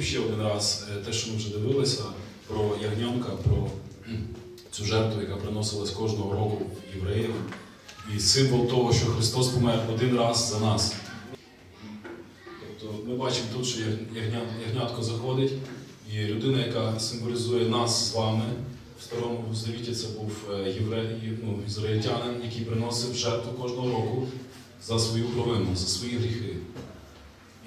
розповім ще один раз е, те, що ми вже дивилися про ягнянка, про цю жертву, яка приносилась кожного року в євреїв, і символ того, що Христос помер один раз за нас. Тобто ми бачимо тут, що ягня, ягнятко заходить, і людина, яка символізує нас з вами. В старому завіті це був е, єврей, ну, ізраїльтянин, який приносив жертву кожного року за свою провину, за свої гріхи.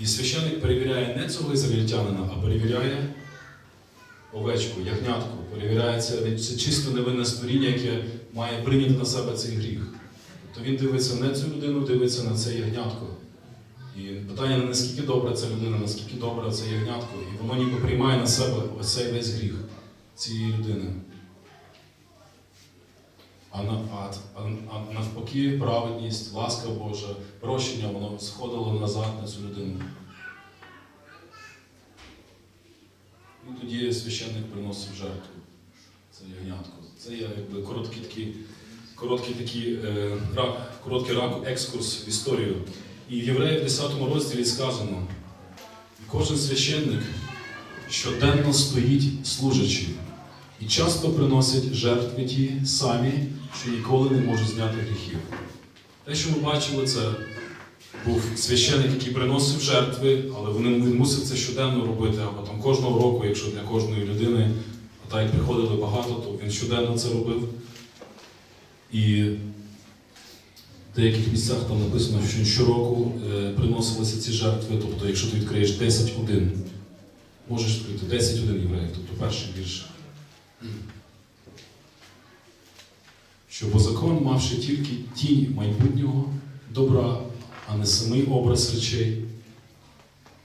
І священник перевіряє не цього ізраїльтянина, а перевіряє овечку, ягнятку, перевіряє це, це чисто невинне створіння, яке має прийняти на себе цей гріх. Тобто він дивиться не цю людину, дивиться на це ягнятко. І питання не наскільки добра ця людина, наскільки добра це ягнятко, і воно ніби приймає на себе оцей весь гріх цієї людини. А, на, а, а, а навпаки, праведність, ласка Божа, прощення, воно сходило назад на цю людину. І тоді священник приносив жертву. Це ягнятко. Це є якби короткий такий, короткий такий е, рак, короткий рак, екскурс в історію. І в Євреї 10 розділі сказано: кожен священник щоденно стоїть служачи, і часто приносять жертви ті самі, що ніколи не можуть зняти гріхів. Те, що ми бачили, це був священник, який приносив жертви, але він мусив це щоденно робити, або там кожного року, якщо для кожної людини, а так як приходили багато, то він щоденно це робив. І в деяких місцях там написано, що щороку е, приносилися ці жертви, тобто, якщо ти відкриєш 10 один, можеш відкрити 10 один євреїв, тобто перший вірш. Що бо закон, мавши тільки тінь майбутнього добра, а не самий образ речей,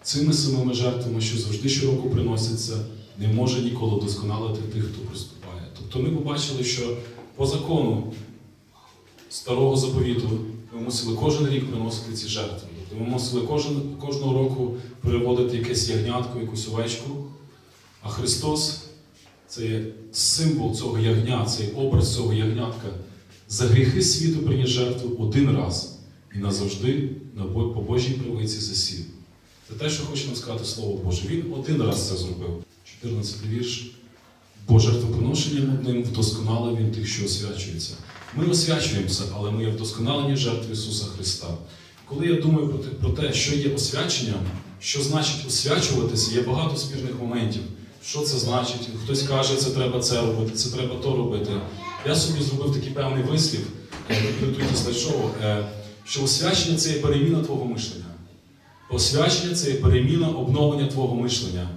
цими самими жертвами, що завжди щороку приносяться, не може ніколи досконалити тих, хто приступає. Тобто ми побачили, що по закону старого заповіту ми мусили кожен рік приносити ці жертви. Тобто ми мусили кожен, кожного року переводити якесь ягнятко, якусь овечку. А Христос це символ цього ягня, цей образ цього ягнятка. За гріхи світу приніс жертву один раз і назавжди на по Божій правиці засів. Це те, що хоче нам сказати Слово Боже. Він один раз це зробив. 14 вірш. Бо жертвоприношенням одним вдосконалив він тих, що освячуються. Ми освячуємося, але ми є вдосконалені жертви Ісуса Христа. Коли я думаю про те, що є освяченням, що значить освячуватися, є багато спірних моментів. Що це значить? Хтось каже, це треба це робити, це треба то робити. Я собі зробив такий певний вислів, е, підготуйте слайд-шоу, е, що освячення це є переміна твого мишлення. Освячення це є переміна обновлення твого мишлення.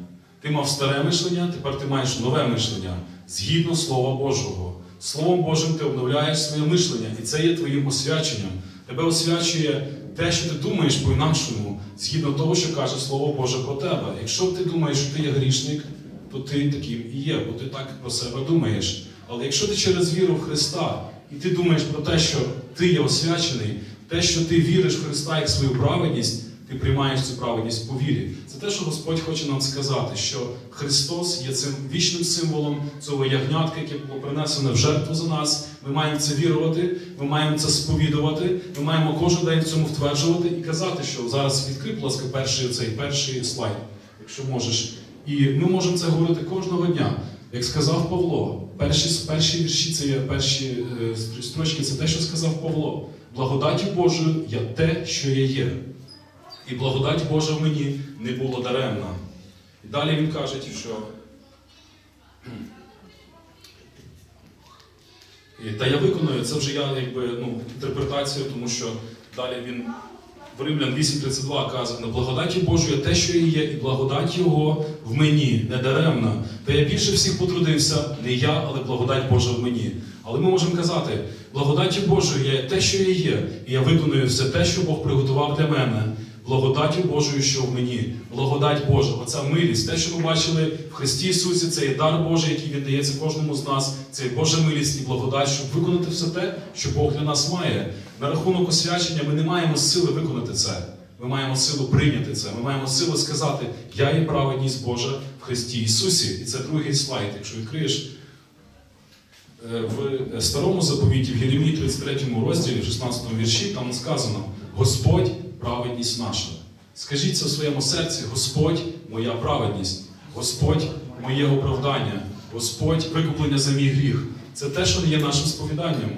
Ти мав старе мишлення, тепер ти маєш нове мишлення згідно Слова Божого. Словом Божим ти обновляєш своє мишлення, і це є твоїм освяченням. Тебе освячує те, що ти думаєш по-інакшому, згідно того, що каже Слово Боже про тебе. Якщо ти думаєш, що ти є грішник, то ти таким і є, бо ти так про себе думаєш. Але якщо ти через віру в Христа і ти думаєш про те, що ти є освячений, те, що ти віриш в Христа як свою праведність, ти приймаєш цю праведність по вірі. Це те, що Господь хоче нам сказати, що Христос є цим вічним символом цього ягнятка, яке було принесене в жертву за нас. Ми маємо це вірувати, ми маємо це сповідувати, ми маємо кожен день в цьому втверджувати і казати, що зараз відкрий, будь ласка, перший цей перший слайд, якщо можеш. І ми можемо це говорити кожного дня. Як сказав Павло, перші, перші вірші це є перші е, строчки, це те, що сказав Павло. Благодаті Божою я те, що я є. І благодать Божа в мені не було даремна. І далі він каже, що та я виконую, це вже я якби ну, інтерпретація, тому що далі він в Римлян 8.32 каже, на благодаті Божої те, що і є, і благодать Його в мені не даремна. Та я більше всіх потрудився, не я, але благодать Божа в мені. Але ми можемо казати, благодаті Божої є те, що і є, і я виконую все те, що Бог приготував для мене. Благодаті Божою, що в мені, благодать Божа, оця милість, те, що ми бачили в Христі Ісусі, це є дар Божий, який віддається кожному з нас, це є Божа милість і благодать, щоб виконати все те, що Бог для нас має. На рахунок освячення ми не маємо сили виконати це. Ми маємо силу прийняти це. Ми маємо силу сказати, я є праведність Божа в Христі Ісусі. І це другий слайд. Якщо відкриєш е, в старому заповіті, в Єремії 33 розділі, в 16 вірші, там сказано: Господь праведність наша. Скажіть це в своєму серці: Господь, моя праведність, Господь, моє оправдання, Господь, викуплення за мій гріх. Це те, що є нашим сповіданням.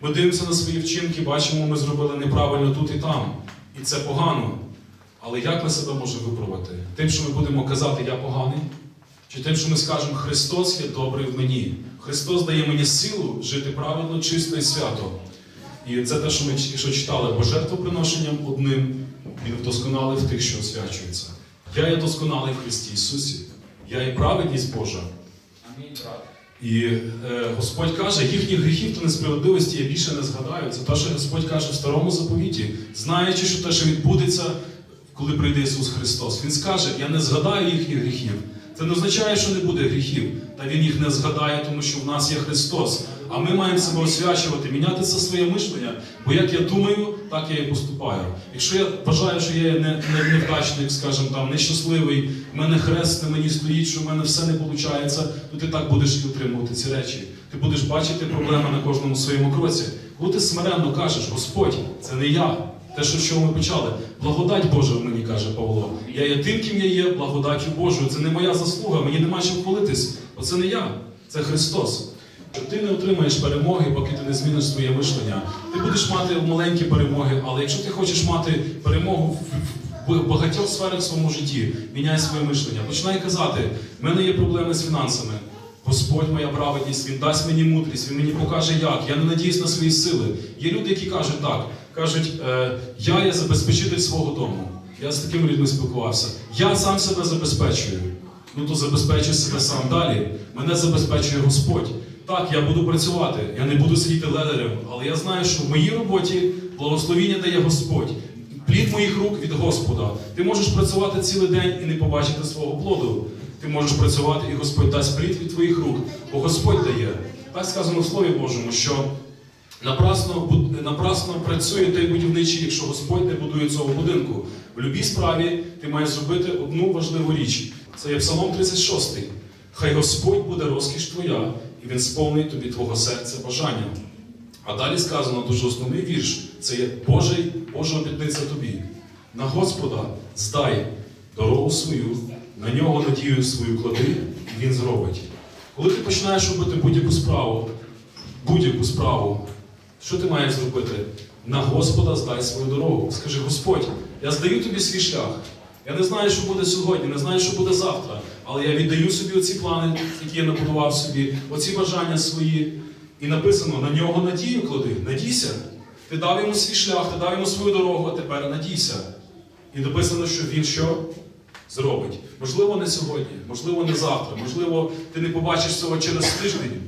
Ми дивимося на свої вчинки, бачимо, ми зробили неправильно тут і там. І це погано. Але як ми себе можемо виправити? Тим, що ми будемо казати, я поганий? Чи тим, що ми скажемо, Христос є добрий в мені. Христос дає мені силу жити правильно, чисто і свято. І це те, що ми тільки що читали, бо жертвоприношенням одним він вдосконалив тих, що освячуються. Я є досконалий в Христі Ісусі. Я є праведність Божа. І е, Господь каже, їхніх гріхів та несправедливості я більше не згадаю. Це те, що Господь каже в старому заповіті, знаючи, що те, що відбудеться, коли прийде Ісус Христос. Він скаже: Я не згадаю їхніх гріхів. Це не означає, що не буде гріхів, та Він їх не згадає, тому що в нас є Христос. А ми маємо себе освячувати, міняти це своє мишлення. Бо як я думаю, так я і поступаю. Якщо я вважаю, що я не, не, невдачник, скажімо там, нещасливий, в мене хрест на мені стоїть, що в мене все не виходить, то ти так будеш і отримувати ці речі. Ти будеш бачити проблеми на кожному своєму кроці. Коли ти смиренно кажеш, Господь, це не я. Те, що з чого ми почали. Благодать Божа в мені каже Павло. Я є тим, ким я є, благодаттю Божою. Це не моя заслуга, мені нема чим хвалитись. Це не я, це Христос. Ти не отримаєш перемоги, поки ти не зміниш своє мишлення. Ти будеш мати маленькі перемоги, але якщо ти хочеш мати перемогу в- багатьох сферах в своєму житті, міняй своє мишлення. Починай казати: в мене є проблеми з фінансами. Господь моя праведність, Він дасть мені мудрість, Він мені покаже як. Я не надіюсь на свої сили. Є люди, які кажуть так, кажуть, е, я є забезпечитель свого дому. Я з такими людьми спілкувався. Я сам себе забезпечую. Ну то забезпечуй себе сам далі. Мене забезпечує Господь. Так, я буду працювати, я не буду сидіти ледерем, але я знаю, що в моїй роботі благословіння дає Господь. Плід моїх рук від Господа. Ти можеш працювати цілий день і не побачити свого плоду. Ти можеш працювати, і Господь дасть плід від твоїх рук, бо Господь дає. Так сказано в Слові Божому, що напрасно, напрасно працює той будівничий, якщо Господь не будує цього будинку. В любій справі ти маєш зробити одну важливу річ. Це є Псалом 36. Хай Господь буде розкіш твоя, і Він сповнить тобі твого серця бажання. А далі сказано дуже основний вірш. Це є Божий, Божа обітниця тобі. На Господа здай дорогу свою, на нього надію свою клади, і він зробить. Коли ти починаєш робити будь-яку справу, будь-яку справу, що ти маєш зробити? На Господа здай свою дорогу. Скажи, Господь, я здаю тобі свій шлях. Я не знаю, що буде сьогодні, не знаю, що буде завтра, але я віддаю собі оці плани, які я набудував собі, оці бажання свої. І написано: на нього надію клади, надійся. Ти дав йому свій шлях, ти дав йому свою дорогу, а тепер надійся. І написано, що він що? Зробить. Можливо, не сьогодні, можливо, не завтра, можливо, ти не побачиш цього через тиждень,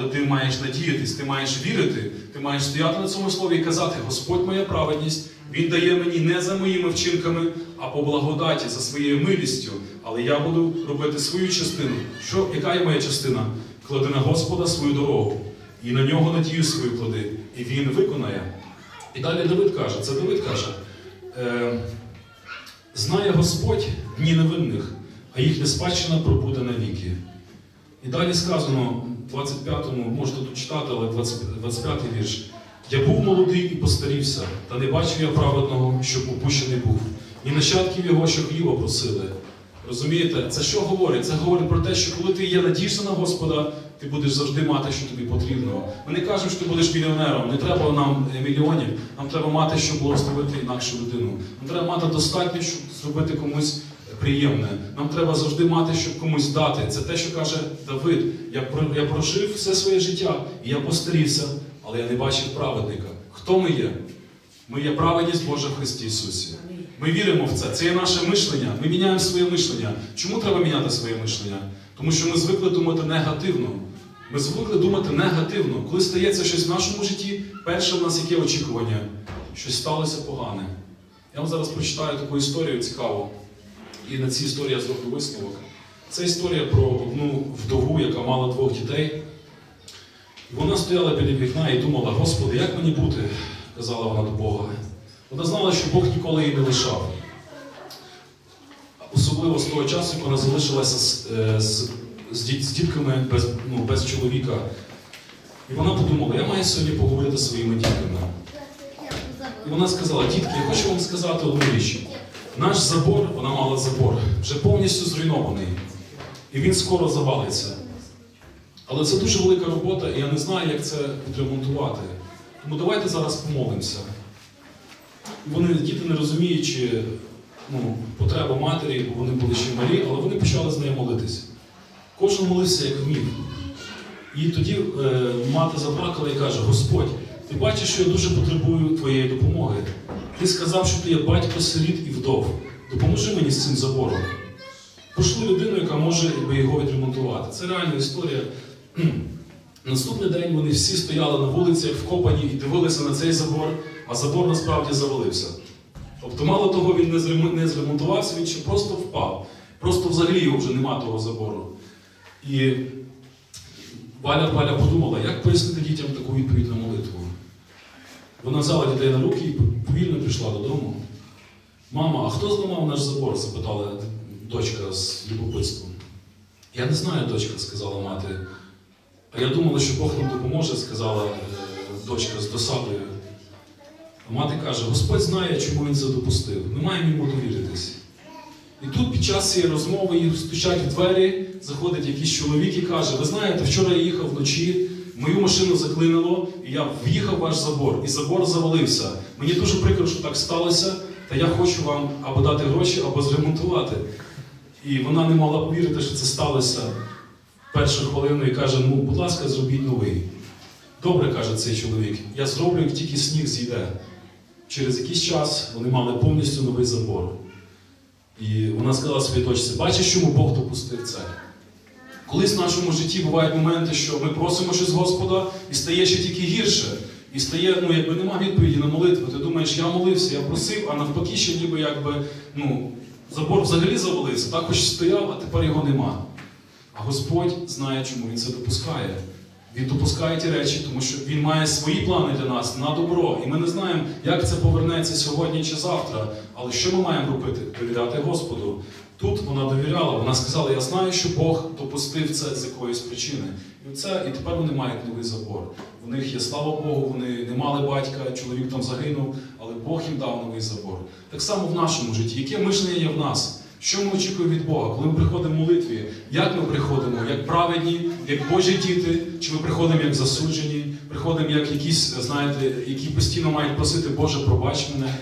але ти маєш надіятись, ти маєш вірити, ти маєш стояти на цьому слові і казати: Господь моя праведність, Він дає мені не за моїми вчинками, а по благодаті, за своєю милістю. Але я буду робити свою частину. Що, яка є моя частина? Клади на Господа свою дорогу, і на нього надію свою клади, і він виконає. І далі Давид каже, це Давид каже. Е, Знає Господь дні невинних, а їхня спадщина пробуде навіки. І далі сказано, 25-му, можете тут читати, але 20 25-й вірш. Я був молодий і постарівся, та не бачив я праведного, щоб опущений був, і нащадків його, що хліба просили. Розумієте, це що говорить? Це говорить про те, що коли ти є надієшся на Господа, ти будеш завжди мати, що тобі потрібно. Ми не кажемо, що ти будеш мільйонером. Не треба нам е, мільйонів. Нам треба мати, щоб благословити інакшу людину. Нам треба мати достатньо, щоб зробити комусь приємне. Нам треба завжди мати, щоб комусь дати. Це те, що каже Давид. Я я прожив все своє життя, і я постарівся, але я не бачив праведника. Хто ми є? Ми є праведність Божа в Христі Ісусі. Ми віримо в це. Це є наше мишлення. Ми міняємо своє мишлення. Чому треба міняти своє мишлення? Тому що ми звикли думати негативно. Ми звикли думати негативно. Коли стається щось в нашому житті, перше в нас яке очікування? Щось сталося погане. Я вам зараз прочитаю таку історію цікаву. І на цій історії я зроблю висновок. Це історія про одну вдову, яка мала двох дітей. Вона стояла біля вікна і думала, Господи, як мені бути? казала вона до Бога. Вона знала, що Бог ніколи її не лишав. Особливо з того часу, як вона залишилася з, е, з, з, діт- з дітками без, ну, без чоловіка. І вона подумала, я маю сьогодні поговорити зі своїми дітками. І вона сказала, дітки, я хочу вам сказати одну річ. Наш забор, вона мала забор, вже повністю зруйнований. І він скоро завалиться. Але це дуже велика робота, і я не знаю, як це відремонтувати. Тому давайте зараз помолимося. Вони, діти не розуміючи ну, потреби матері, бо вони були ще малі, але вони почали з нею молитися. Кожен молився як вмів. І тоді е, мати заплакала і каже: Господь, ти бачиш, що я дуже потребую твоєї допомоги. Ти сказав, що ти є батько сиріт і вдов. Допоможи мені з цим забором. Пошли людину, яка може якби, його відремонтувати. Це реальна історія. Наступний день вони всі стояли на вулиці, як вкопані, і дивилися на цей забор, а забор насправді завалився. Тобто, мало того, він не не зремонтувався, він ще просто впав. Просто взагалі його вже нема того забору. І Валя Валя подумала, як пояснити дітям таку відповідь на молитву. Вона взяла дітей на руки і повільно прийшла додому. Мама, а хто зламав наш забор? запитала дочка з любопитством. Я не знаю, дочка, сказала мати. А я думала, що Бог нам допоможе, сказала е, дочка з досадою. А мати каже: Господь знає, чому він це допустив. Ми маємо йому довіритись. І тут під час цієї розмови їх стучать в двері, заходить якийсь чоловік і каже: Ви знаєте, вчора я їхав вночі, мою машину заклинило, і я в'їхав в ваш забор, і забор завалився. Мені дуже прикро, що так сталося, та я хочу вам або дати гроші, або зремонтувати. І вона не могла повірити, що це сталося першу хвилину і каже: ну, будь ласка, зробіть новий. Добре, каже цей чоловік, я зроблю, як тільки сніг зійде. Через якийсь час вони мали повністю новий забор. І вона сказала своїй дочці, бачиш, чому Бог допустив це? Колись в нашому житті бувають моменти, що ми просимо щось Господа і стає ще тільки гірше. І стає, ну якби нема відповіді на молитву. Ти думаєш, я молився, я просив, а навпаки, ще ніби якби ну, забор взагалі завалився, так хоч стояв, а тепер його нема. А Господь знає, чому Він це допускає. Він допускає ті речі, тому що Він має свої плани для нас на добро. І ми не знаємо, як це повернеться сьогодні чи завтра. Але що ми маємо робити? Довіряти Господу. Тут вона довіряла, вона сказала: Я знаю, що Бог допустив це з якоїсь причини. І це, і тепер вони мають новий забор. В них є слава Богу, вони не мали батька, чоловік там загинув, але Бог їм дав новий забор. Так само в нашому житті, яке мишлення є в нас? Що ми очікуємо від Бога, коли ми приходимо в молитві? Як ми приходимо? Як праведні, як Божі діти? Чи ми приходимо як засуджені? Приходимо як якісь, знаєте, які постійно мають просити Боже, пробач мене.